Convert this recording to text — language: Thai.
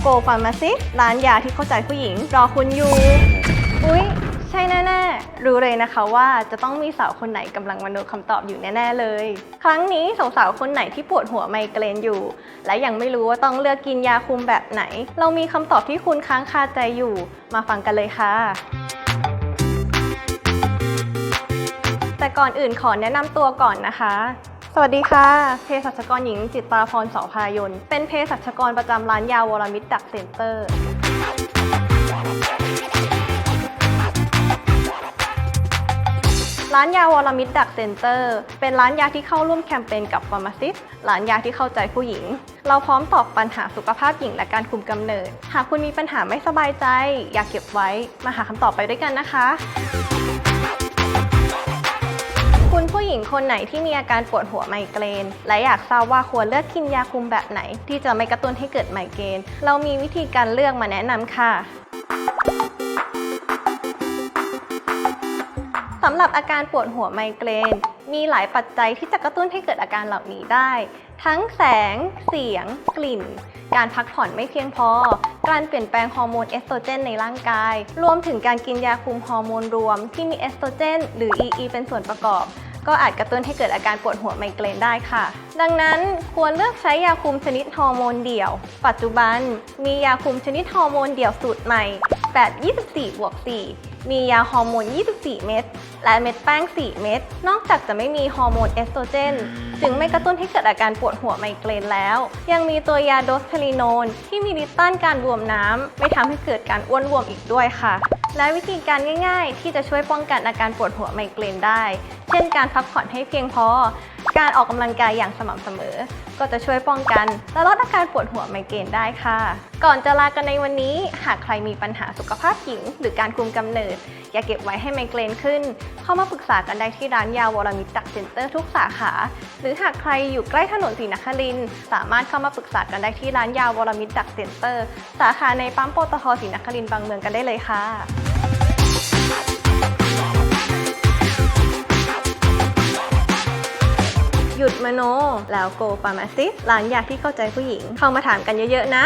โกฟาร์มาซิร้านยาที่เข้าใจผู้หญิง รอคุณอยู่ อุ๊ย ใช่แน่ๆ รู้เลยนะคะว่าจะต้องมีสาวคนไหนกำลังมโนคำตอบอยู่แน่ๆเลย ครั้งนี้สาวๆคนไหนที่ปวดหัวไมเกรนอยู่ และยังไม่รู้ว่าต้องเลือกกินยาคุมแบบไหน เรามีคำตอบที่คุณค้างคาใจอยู่ มาฟังกันเลยค่ะแต่ก่อนอื่นขอแนะนำตัวก่อนนะคะ สวัสดีค่ะเภสัชกรหญิงจิตตาพรเสาพายน เป็นเภสัชกรประจำร้านยาวรมิตรดักเซ็นเตอร์ ร้านยาวรมิตรดักเซ็นเตอร์ เป็นร้านยาที่เข้าร่วมแคมเปญกับฟาร์มาซิสร้านยาที่เข้าใจผู้หญิง เราพร้อมตอบปัญหาสุขภาพหญิงและการคุมกำเนิด หากคุณมีปัญหาไม่สบายใจ อยากเก็บไว้ มาหาคำตอบไปด้วยกันนะคะ ผู้หญิงคนไหนที่มีอาการปวดหัวไมเกรน และอยากทราบว่าควรเลือกกินยาคุมแบบไหน ที่จะไม่กระตุ้นให้เกิดไมเกรน เรามีวิธีการเลือกมาแนะนำค่ะสำหรับอาการปวดหัวไมเกรน มีหลายปัจจัยที่จะกระตุ้นให้เกิดอาการเหล่านี้ได้ ทั้งแสง เสียง กลิ่น การพักผ่อนไม่เพียงพอ การเปลี่ยนแปลงฮอร์โมนเอสโตรเจนในร่างกาย รวมถึงการกินยาคุมฮอร์โมนรวมที่มีเอสโตรเจน หรือ EE เป็นส่วนประกอบ ก็อาจกระตุ้นให้เกิดอาการปวดหัวไมเกรนได้ค่ะ ดังนั้นควรเลือกใช้ยาคุมชนิดฮอร์โมนเดี่ยว ปัจจุบันมียาคุมชนิดฮอร์โมนเดี่ยวสูตรใหม่แบบ24บวก4มียาฮอร์โมน 24 เม็ด และเม็ดแป้ง 4 เม็ด นอกจากจะไม่มีฮอร์โมนเอสโตรเจน จึงไม่กระตุ้นให้เกิดอาการปวดหัวไมเกรนแล้ว ยังมีตัวยาโดสเทลิโนน ที่มีฤทธิ์ต้านการบวมน้ำ ไม่ทำให้เกิดการอ้วนบวมอีกด้วยค่ะ และวิธีการง่าย ๆ ที่จะช่วยป้องกันอาการปวดหัวไมเกรนได้ เช่นการพักผ่อนให้เพียงพอ การออกกำลังกายอย่างสม่ำเสมอ ก็จะช่วยป้องกัน และลดอาการปวดหัวไมเกรนได้ค่ะ ก่อนจะลากันในวันนี้ หากใครมีปัญหาสุขภาพหญิง หรือการคุมกำเนิด อย่าเก็บไว้ให้ไมเกรนขึ้น เข้ามาปรึกษากันได้ที่ร้านยาวรมิตรดักเซ็นเตอร์ทุกสาขา หรือหากใครอยู่ใกล้ถนนศรีนครินสามารถเข้ามาปรึกษากันได้ที่ร้านยาวรมิตรดักเซ็นเตอร์ สาขาในปั๊มปตทศรีนครินบางเมืองกันได้เลยค่ะ ยุดมโน แล้วโกฟาร์มาซิสร้านยาที่เข้าใจผู้หญิง เข้ามาถามกันเยอะๆนะ